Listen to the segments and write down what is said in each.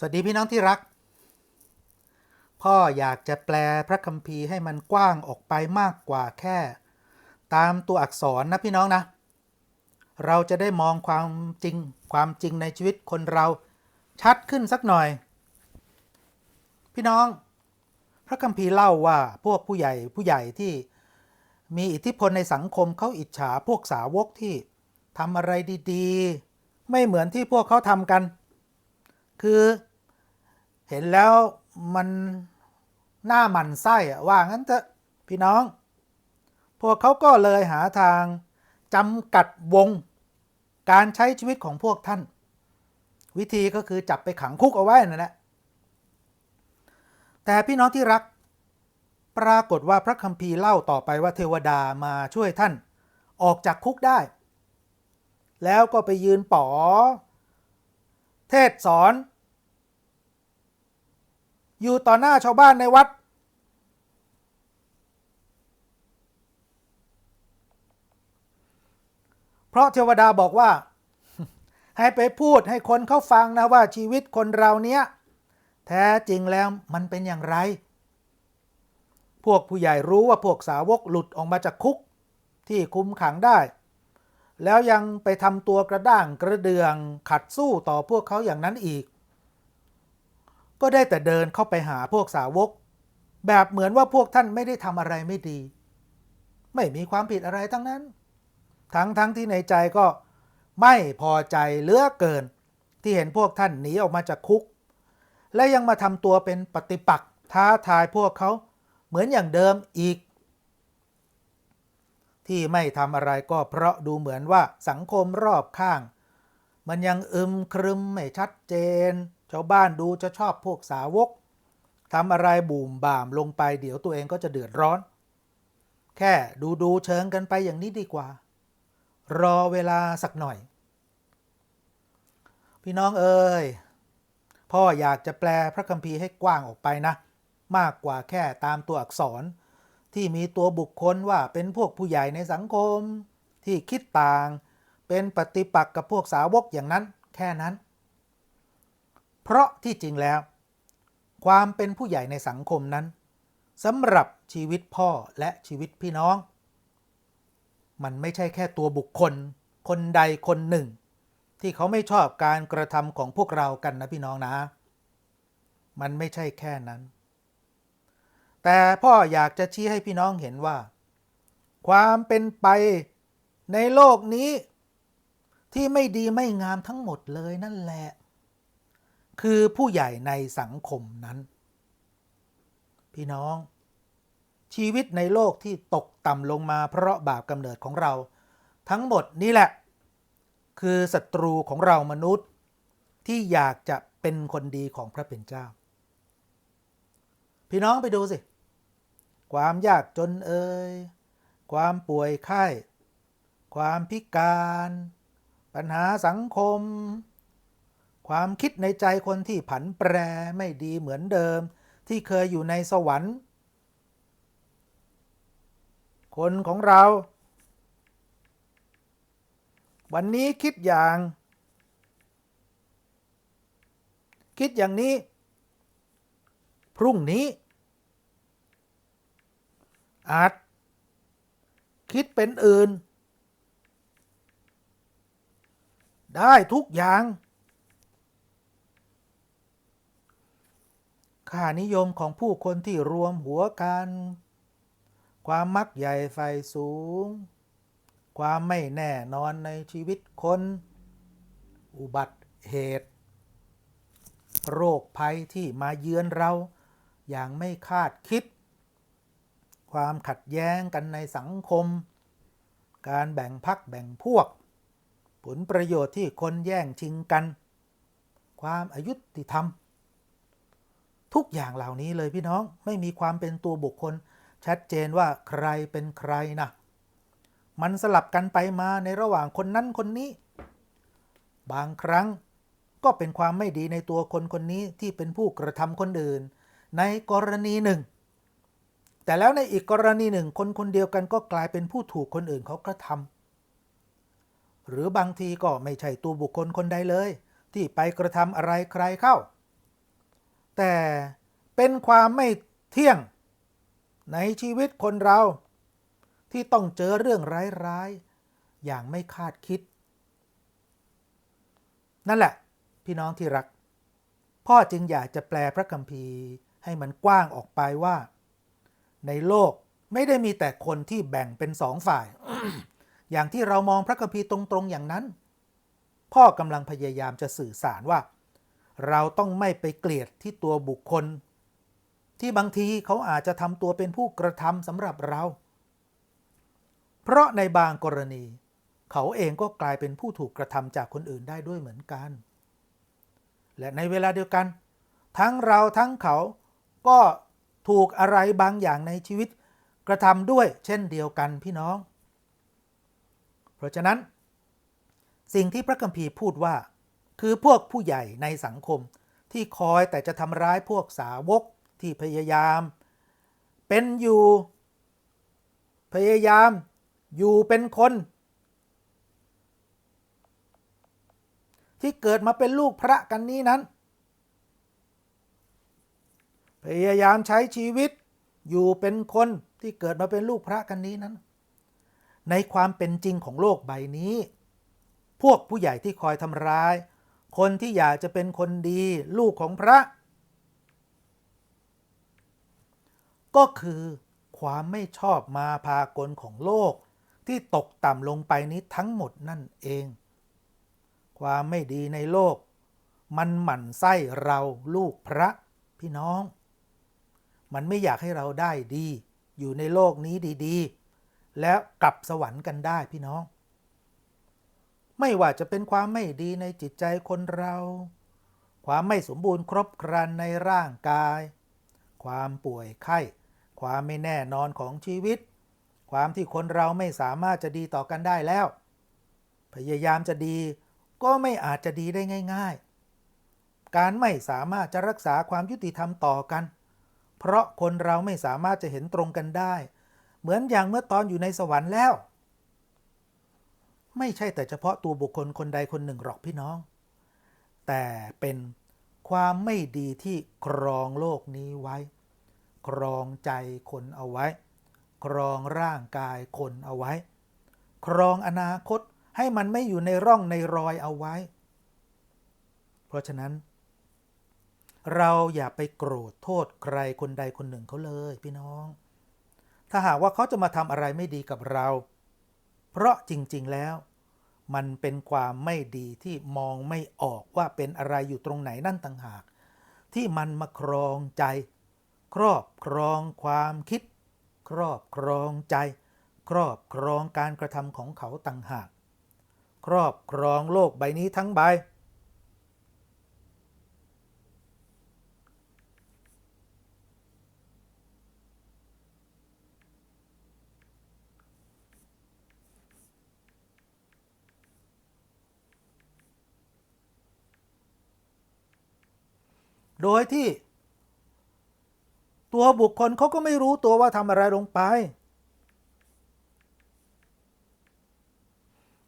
สวัสดีพี่น้องที่รัก พ่ออยากจะแปลพระคัมภีร์ให้มันกว้างออกไปมากกว่าแค่ ตามตัวอักษรนะพี่น้องนะ เราจะได้มองความจริงความจริงในชีวิตคนเราชัดขึ้นสักหน่อย พี่น้อง พระคัมภีร์เล่าว่าพวกผู้ใหญ่ผู้ใหญ่ที่มีอิทธิพลในสังคมเขาอิจฉาพวกสาวกที่ทำอะไรดีๆ ไม่เหมือนที่พวกเขาทำกัน คือ เห็นแล้วมันหน้ามันไส้อะว่างั้นเถอะพี่น้อง พวกเขาก็เลยหาทางจำกัดวง การใช้ชีวิตของพวกท่าน วิธีก็คือจับไปขังคุกเอาไว้นั่นแหละแต่พี่น้องที่รัก ปรากฏว่าพระคัมภีร์เล่าต่อไปว่าเทวดามาช่วยท่าน ออกจากคุกได้ แล้วก็ไปยืนป๋อ เทศสอน อยู่ต่อหน้าชาวบ้านในวัด เพราะเทวดาบอกว่า ให้ไปพูดให้คนเขาฟังนะว่าชีวิตคนเราเนี้ย แท้จริงแล้วมันเป็นอย่างไร พวกผู้ใหญ่รู้ว่าพวกสาวกหลุดออกมาจากคุกที่คุมขังได้ แล้วยังไปทำตัวกระด้างกระเดืองขัดสู้ต่อพวกเขาอย่างนั้นอีก ก็ได้แต่เดินเข้าไปหาพวกสาวก แบบเหมือนว่าพวกท่านไม่ได้ทำอะไรไม่ดี ไม่มีความผิดอะไรทั้งนั้น ทั้งทั้งที่ในใจก็ไม่พอใจเหลือเกิน ที่เห็นพวกท่านหนีออกมาจากคุก และยังมาทำตัวเป็นปฏิปักษ์ท้าทายพวกเขาเหมือนอย่างเดิมอีก ที่ไม่ทำอะไรก็เพราะดูเหมือนว่าสังคมรอบข้าง มันยังอึมครึมไม่ชัดเจน ชาวบ้านดูจะชอบพวกสาวกทำอะไรบูมบ่ามลงไปเดี๋ยวตัวเองก็จะเดือดร้อน แค่ดูดูเชิงกันไปอย่างนี้ดีกว่า รอเวลาสักหน่อย พี่น้องเอ้ยพ่ออยากจะแปลพระคัมภีร์ให้กว้างออกไปนะ มากกว่าแค่ตามตัวอักษร ที่มีตัวบุคคลว่าเป็นพวกผู้ใหญ่ในสังคม ที่คิดต่าง เป็นปฏิปักษ์กับพวกสาวกอย่างนั้น แค่นั้น เพราะที่จริงแล้ว ความเป็นผู้ใหญ่ในสังคมนั้นสำหรับชีวิตพ่อและชีวิตพี่น้อง มันไม่ใช่แค่ตัวบุคคล คนใดคนหนึ่ง ที่เขาไม่ชอบการกระทำของพวกเรากันนะพี่น้องนะ มันไม่ใช่แค่นั้น แต่พ่ออยากจะชี้ให้พี่น้องเห็นว่า ความเป็นไปในโลกนี้ที่ไม่ดีไม่งามทั้งหมดเลยนั่นแหละ คือผู้ใหญ่ในสังคมนั้น พี่น้อง ชีวิตในโลกที่ตกต่ำลงมาเพราะบาปกำเนิดของเรา ทั้งหมดนี่แหละ คือศัตรูของเรามนุษย์ ที่อยากจะเป็นคนดีของพระเป็นเจ้า พี่น้องไปดูสิ ความยากจนเอ่ยความป่วยไข้ ความพิการ ปัญหาสังคม ความคิดในใจคนที่ผันแปรไม่ดีเหมือนเดิม ที่เคยอยู่ในสวรรค์ คนของเรา วันนี้คิดอย่าง คิดอย่างนี้ พรุ่งนี้ อาจ คิดเป็นอื่น ได้ทุกอย่าง ค่านิยมของผู้คนที่รวมหัวกัน ความมักใหญ่ไฟสูง ความไม่แน่นอนในชีวิตคน อุบัติเหตุ โรคภัยที่มาเยือนเรา อย่างไม่คาดคิด ความขัดแย้งกันในสังคม การแบ่งพักแบ่งพวก ผลประโยชน์ที่คนแย่งชิงกัน ความอายุติธรรม ทุกอย่างเหล่านี้เลยพี่น้องไม่มีความเป็นตัวบุคคล ชัดเจนว่าใครเป็นใครนะมันสลับกันไปมาในระหว่างคนนั้นคนนี้ บางครั้งก็เป็นความไม่ดีในตัวคนคนนี้ที่เป็นผู้กระทำคนอื่น ในกรณีหนึ่ง แต่แล้วในอีกกรณีหนึ่ง คนคนเดียวกันก็กลายเป็นผู้ถูกคนอื่นเขากระทำหรือบางทีก็ไม่ใช่ตัวบุคคลคนใดเลย ที่ไปกระทำอะไรใครเข้า แต่เป็นความไม่เที่ยง ในชีวิตคนเรา ที่ต้องเจอเรื่องร้ายๆ อย่างไม่คาดคิด นั่นแหละ พี่น้องที่รัก พ่อจึงอยากจะแปลพระคัมภีร์ให้มันกว้างออกไปว่า ในโลกไม่ได้มีแต่คนที่แบ่งเป็นสองฝ่าย อย่างที่เรามองพระคัมภีร์ตรงๆอย่างนั้น พ่อกำลังพยายามจะสื่อสารว่า เราต้องไม่ไปเกลียดที่ตัวบุคคล ที่บางทีเขาอาจจะทำตัวเป็นผู้กระทำสำหรับเรา เพราะในบางกรณี เขาเองก็กลายเป็นผู้ถูกกระทำจากคนอื่นได้ด้วยเหมือนกัน และในเวลาเดียวกัน ทั้งเราทั้งเขาก็ถูกอะไรบางอย่างในชีวิตกระทำด้วยเช่นเดียวกันพี่น้อง เพราะฉะนั้น สิ่งที่พระคัมภีร์พูดว่า คือพวกผู้ใหญ่ในสังคม ที่คอยแต่จะทำร้ายพวกสาวกที่พยายาม เป็นอยู่ พยายามอยู่เป็นคน ที่เกิดมาเป็นลูกพระกันนี้นั้น พยายามใช้ชีวิตอยู่เป็นคนที่เกิดมาเป็นลูกพระกันนี้นั้น ในความเป็นจริงของโลกใบนี้ พวกผู้ใหญ่ที่คอยทำร้าย คนที่อยากจะเป็นคนดีลูกของพระ ก็คือความไม่ชอบมาพากลของโลกที่ตกต่ำลงไปนี้ทั้งหมดนั่นเอง ความไม่ดีในโลก มันหมั่นไส้เราลูกพระพี่น้อง มันไม่อยากให้เราได้ดี อยู่ในโลกนี้ดีๆ แล้วกลับสวรรค์กันได้พี่น้อง ไม่ว่าจะเป็นความไม่ดีในจิตใจคนเรา ความไม่สมบูรณ์ครบครันในร่างกาย ความป่วยไข้ ความไม่แน่นอนของชีวิต ความที่คนเราไม่สามารถจะดีต่อกันได้แล้ว พยายามจะดีก็ไม่อาจจะดีได้ง่าย ๆ การไม่สามารถจะรักษาความยุติธรรมต่อกัน เพราะคนเราไม่สามารถจะเห็นตรงกันได้ เหมือนอย่างเมื่อตอนอยู่ในสวรรค์แล้ว ไม่ใช่แต่เฉพาะตัวบุคคลคนใดคนหนึ่งหรอกพี่น้อง แต่เป็นความไม่ดีที่ครองโลกนี้ไว้ ครองใจคนเอาไว้ ครองร่างกายคนเอาไว้ ครองอนาคตให้มันไม่อยู่ในร่องในรอยเอาไว้ เพราะฉะนั้น เราอย่าไปโกรธโทษใครคนใดคนหนึ่งเขาเลยพี่น้อง ถ้าหากว่าเขาจะมาทำอะไรไม่ดีกับเรา เพราะจริง ๆ แล้ว มันเป็นความไม่ดีที่มองไม่ออกว่าเป็นอะไรอยู่ตรงไหนนั่นต่างหาก ที่มันมาครองใจ ครอบครองความคิด ครอบครองใจ ครอบครองการกระทำของเขาต่างหาก ครอบครองโลกใบนี้ทั้งใบ โดยที่ ตัวบุคคลเขาก็ไม่รู้ตัวว่าทำอะไรลงไป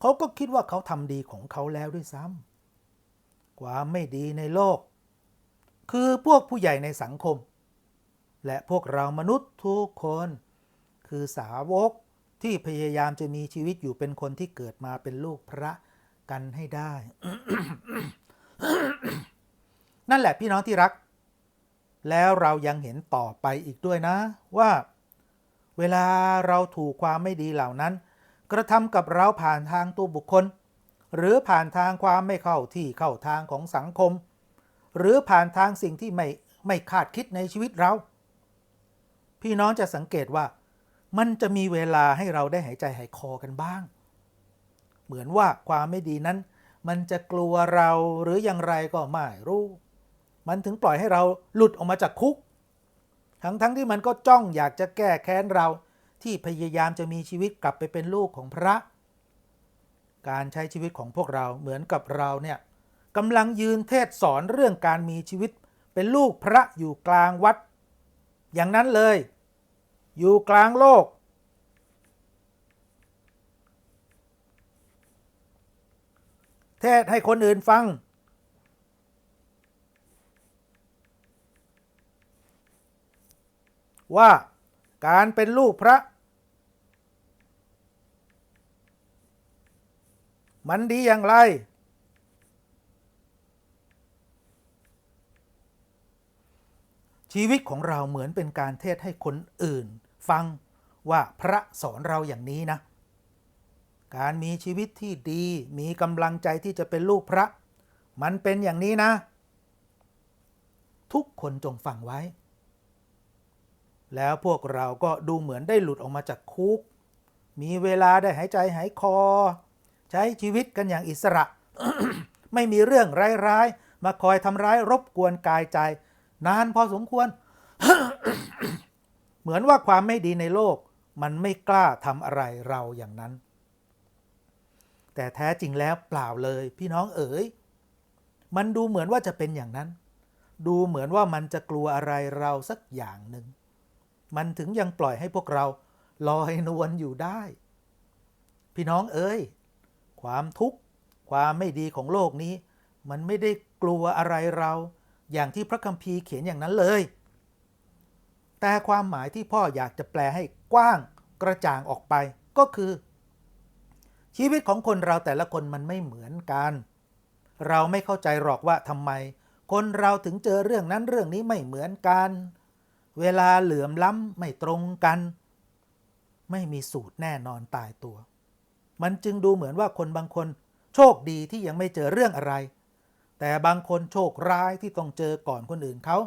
เขาก็คิดว่าเขาทำดีของเขาแล้วด้วยซ้ำความไม่ดีในโลก คือพวกผู้ใหญ่ในสังคม และพวกเรามนุษย์ทุกคน คือสาวกที่พยายามจะมีชีวิตอยู่เป็นคนที่เกิดมาเป็นลูกพระกันให้ได้ นั่นแหละพี่น้องที่รัก แล้วเรายังเห็นต่อไปอีกด้วยนะว่า เวลาเราถูกความไม่ดีเหล่านั้น กระทำกับเราผ่านทางตัวบุคคล หรือผ่านทางความไม่เข้าที่เข้าทางของสังคม หรือผ่านทางสิ่งที่ไม่ไม่คาดคิดในชีวิตเรา พี่น้องจะสังเกตว่า มันจะมีเวลาให้เราได้หายใจหายคอกันบ้าง เหมือนว่าความไม่ดีนั้น มันจะกลัวเราหรืออย่างไรก็ไม่รู้ มันถึงปล่อยให้เราหลุดออกมาจากคุก ทั้งๆทที่มันก็จ้องอยากจะแก้แค้นเราที่พยายามจะมีชีวิตกลับไปเป็นลูกของพระ การใช้ชีวิตของพวกเราเหมือนกับเราเนี่ยกำลังยืนเทศสอนเรื่องการมีชีวิตเป็นลูกพระอยู่กลางวัด อย่างนั้นเลย อยู่กลางโลก เทศให้คนอื่นฟัง ว่าการเป็นลูกพระ มันดีอย่างไร ชีวิตของเราเหมือนเป็นการเทศให้คนอื่น ฟังว่าพระสอนเราอย่างนี้นะ การมีชีวิตที่ดีมีกำลังใจที่จะเป็นลูกพระ มันเป็นอย่างนี้นะ ทุกคนจงฟังไว้ แล้วพวกเราก็ดูเหมือนได้หลุดออกมาจากคุก มีเวลาได้หายใจหายคอ ใช้ชีวิตกันอย่างอิสระ ไม่มีเรื่องร้ายๆ มาคอยทำร้ายรบกวนกายใจ นานพอสมควร เหมือนว่าความไม่ดีในโลก มันไม่กล้าทำอะไรเราอย่างนั้น แต่แท้จริงแล้วเปล่าเลย พี่น้องเอ๋ย มันดูเหมือนว่าจะเป็นอย่างนั้น ดูเหมือนว่ามันจะกลัวอะไรเราสักอย่างหนึ่ง มันถึงยังปล่อยให้พวกเราลอยนวลอยู่ได้ พี่น้องเอ๋ย ความทุกข์ ความไม่ดีของโลกนี้ มันไม่ได้กลัวอะไรเรา อย่างที่พระคัมภีร์เขียนอย่างนั้นเลย แต่ความหมายที่พ่ออยากจะแปลให้กว้างกระจ่างออกไปก็คือ ชีวิตของคนเราแต่ละคนมันไม่เหมือนกัน เราไม่เข้าใจหรอกว่าทำไม คนเราถึงเจอเรื่องนั้นเรื่องนี้ไม่เหมือนกัน เวลาเหลื่อมล้ำไม่ตรงกัน ไม่มีสูตรแน่นอนตายตัว มันจึงดูเหมือนว่าคนบางคนโชคดีที่ยังไม่เจอเรื่องอะไร แต่บางคนโชคร้ายที่ต้องเจอก่อนคนอื่นเขา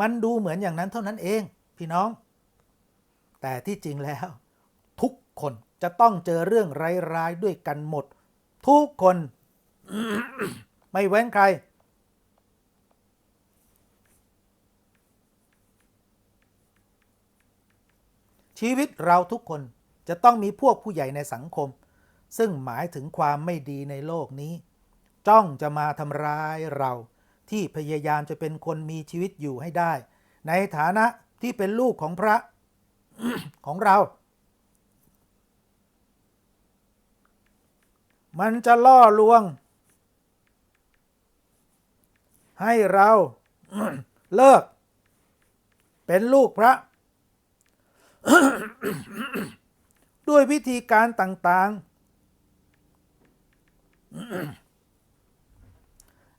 มันดูเหมือนอย่างนั้นเท่านั้นเอง พี่น้อง แต่ที่จริงแล้ว ทุกคนจะต้องเจอเรื่องร้ายๆด้วยกันหมด ทุกคน ไม่เว้นใคร ชีวิตเราทุกคนจะต้องมีพวกผู้ใหญ่ในสังคม ซึ่งหมายถึงความไม่ดีในโลกนี้ จ้องจะมาทำร้ายเรา ที่พยายามจะเป็นคนมีชีวิตอยู่ให้ได้ ในฐานะที่เป็นลูกของพระของเรา มันจะล่อลวง ให้เราเลิก เป็นลูกพระ ด้วยวิธีการต่างๆ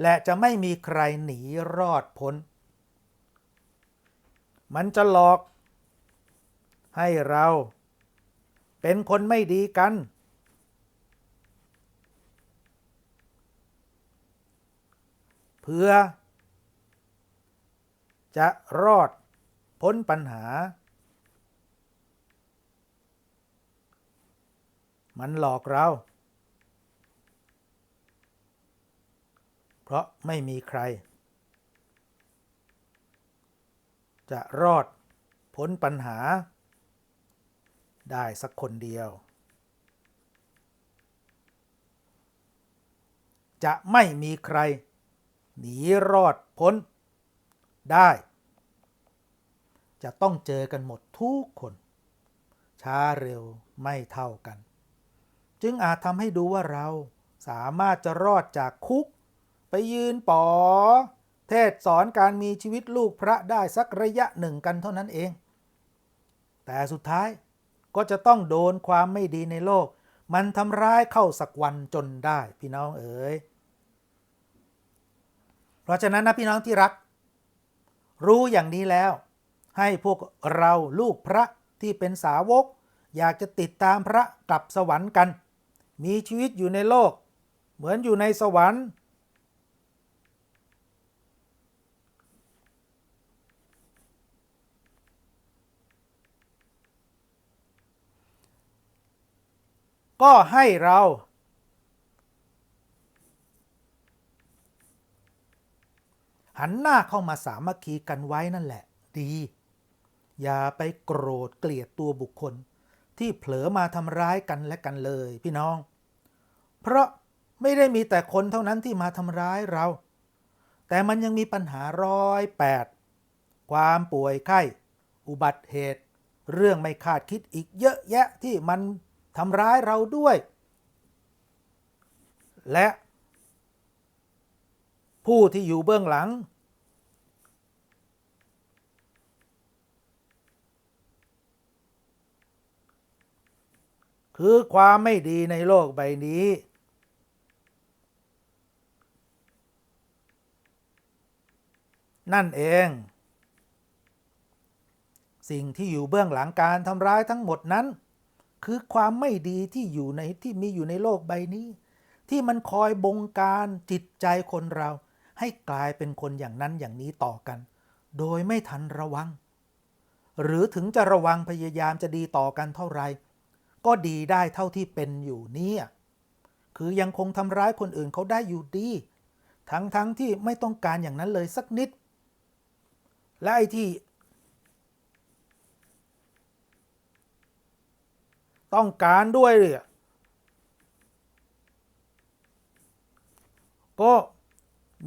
และจะไม่มีใครหนีรอดพ้น มันจะหลอก ให้เราเป็นคนไม่ดีกัน เพื่อ จะรอดพ้นปัญหา มันหลอกเรา เพราะไม่มีใคร จะรอดพ้นปัญหา ได้สักคนเดียว จะไม่มีใคร หนีรอดพ้น ได้ จะต้องเจอกันหมดทุกคน ช้าเร็วไม่เท่ากัน จึงอาจทำให้ดูว่าเราสามารถจะรอดจากคุก ไปยืนปอ เทศสอนการมีชีวิตลูกพระได้สักระยะหนึ่งกันเท่านั้นเอง แต่สุดท้ายก็จะต้องโดนความไม่ดีในโลก มันทำร้ายเข้าสักวันจนได้พี่น้องเอ๋ยเพราะฉะนั้นนะพี่น้องที่รัก รู้อย่างนี้แล้ว ให้พวกเราลูกพระที่เป็นสาวก อยากจะติดตามพระกลับสวรรค์กัน มีชีวิตอยู่ในโลก เหมือนอยู่ในสวรรค์ ก็ให้เรา หันหน้าเข้ามาสามัคคีกันไว้นั่นแหละ ดี อย่าไปโกรธเกลียดตัวบุคคล ที่เผลอมาทำร้ายกันและกันเลยพี่น้อง เพราะไม่ได้มีแต่คนเท่านั้นที่มาทำร้ายเรา แต่มันยังมีปัญหาร้อยแปดความป่วยไข้ อุบัติเหตุ เรื่องไม่คาดคิดอีกเยอะแยะที่มันทำร้ายเราด้วย และ ผู้ที่อยู่เบื้องหลัง คือความไม่ดีในโลกใบนี้ นั่นเอง สิ่งที่อยู่เบื้องหลังการทำร้ายทั้งหมดนั้น คือความไม่ดีที่อยู่ในที่มีอยู่ในโลกใบนี้ ที่มันคอยบงการจิตใจคนเรา ให้กลายเป็นคนอย่างนั้นอย่างนี้ต่อกัน โดยไม่ทันระวัง หรือถึงจะระวังพยายามจะดีต่อกันเท่าไหร่ ก็ดีได้เท่าที่เป็นอยู่เนี่ยคือยังคงทำร้ายคนอื่นเขาได้อยู่ดี ทั้งๆทที่ไม่ต้องการอย่างนั้นเลยสักนิด และไอ้ที่ ต้องการด้วยเนี่ยก็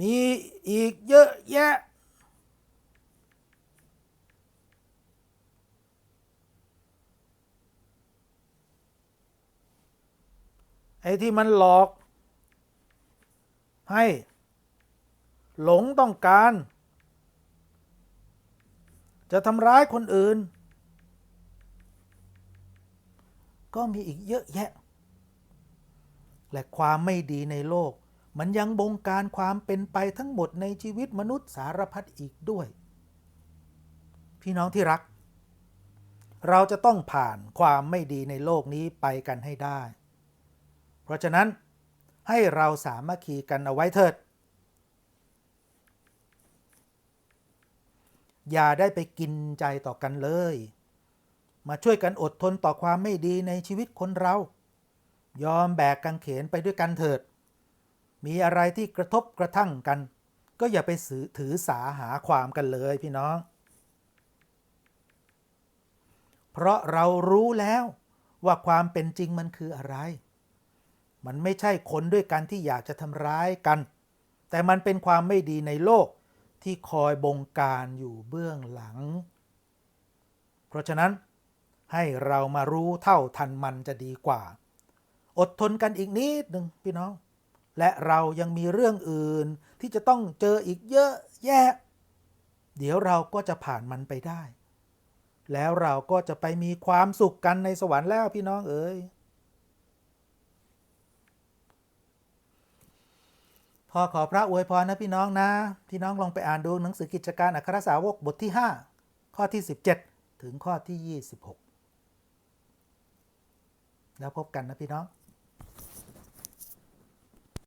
มีอีกเยอะแยะ ไอ้ที่มันหลอก ให้ หลงต้องการ จะทำร้ายคนอื่น ก็มีอีกเยอะแยะ และความไม่ดีในโลก มันยังบงการความเป็นไปทั้งหมดในชีวิตมนุษย์สารพัดอีกด้วย พี่น้องที่รัก เราจะต้องผ่านความไม่ดีในโลกนี้ไปกันให้ได้ เพราะฉะนั้นให้เราสามัคคีกันเอาไว้เถิด อย่าได้ไปกินใจต่อกันเลย มาช่วยกันอดทนต่อความไม่ดีในชีวิตคนเรา ยอมแบกกังเขนไปด้วยกันเถิด มีอะไรที่กระทบกระทั่งกัน ก็อย่าไปสือถือสาหาความกันเลยพี่น้อง เพราะเรารู้แล้วว่าความเป็นจริงมันคืออะไร มันไม่ใช่คนด้วยกันที่อยากจะทำร้ายกัน แต่มันเป็นความไม่ดีในโลกที่คอยบงการอยู่เบื้องหลัง เพราะฉะนั้นให้เรามารู้เท่าทันมันจะดีกว่า อดทนกันอีกนิดหนึ่งพี่น้อง และเรายังมีเรื่องอื่นที่จะต้องเจออีกเยอะแยะ เดี๋ยวเราก็จะผ่านมันไปได้ แล้วเราก็จะไปมีความสุขกันในสวรรค์แล้วพี่น้องเอ๋ย อขอพระอวยพรนะพี่น้องนะ พี่น้องลองไปอ่านดูหนังสือกิจการอัครสาวกบทที่ 5 ข้อที่ 17 ถึงข้อที่ 26 แล้วพบกันนะพี่น้อง